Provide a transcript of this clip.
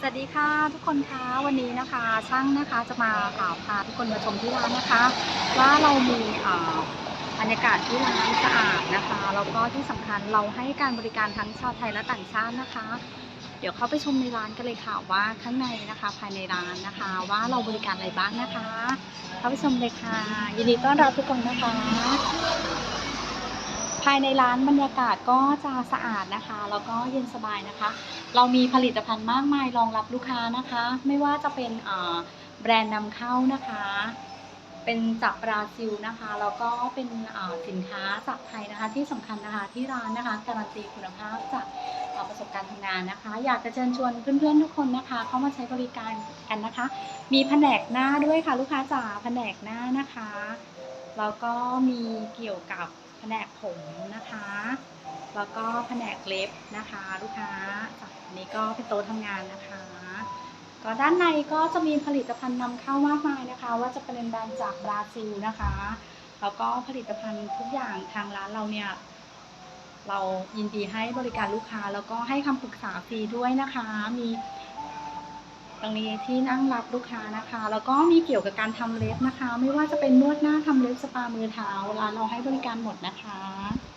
สวัสดีค่ะทุกคนคะวันนี้นะคะ ช่างนะคะจะมาอ่าพาทุกคนมาชมที่ร้านนะคะ ว่าเรามีอ่าบรรยากาศที่ร้านสะอาดนะคะแล้วก็ที่สำคัญเราให้การบริการทั้งชาวไทยและต่างชาตินะคะ เดี๋ยวเข้าไปชมในร้านกันเลยค่ะว่าข้างในนะคะภายในร้านนะคะ ว่าเราบริการอะไรบ้างนะคะ เข้าไปชมเลยค่ะ ยินดีต้อนรับทุกคนนะคะายในร้านบรรยากาศก็จะสะอาดนะคะ แล้วก็เย็นสบายนะคะ เรามีผลิตภัณฑ์มากมายรองรับลูกค้านะคะ ไม่ว่าจะเป็นแบรนด์นำเข้านะคะ เป็นจากบราซิลนะคะ แล้วก็เป็นสินค้าจากไทยนะคะ ที่สำคัญนะคะที่ร้านนะคะ การันตีคุณภาพจากประสบการณ์ทำงานนะคะ อยากจะเชิญชวนเพื่อนๆทุกคนนะคะ เข้ามาใช้บริการกันนะคะ มีแผนกหน้าด้วยค่ะ ลูกค้าจ๋าแผนกหน้านะคะ แล้วก็มีเกี่ยวกับ แผนกผมนะคะ แล้วก็แผนกเล็บนะคะ ลูกค้าจากอันนี้ก็เป็นโต๊ะทำงานนะคะ ก็ด้านในก็จะมีผลิตภัณฑ์นำเข้ามากมายนะคะ ว่าจะเป็นแบรนด์จากบราซิลนะคะ แล้วก็ผลิตภัณฑ์ทุกอย่างทางร้านเราเนี่ยเรายินดีให้บริการลูกค้าแล้วก็ให้คำปรึกษาฟรีด้วยนะคะ มี ตรงนี้ที่นั่งรับลูกค้านะคะ แล้วก็มีเกี่ยวกับการทำเล็บนะคะ ไม่ว่าจะเป็นนวดหน้าทำเล็บสปามือเท้าร้านเราให้บริการหมดนะคะ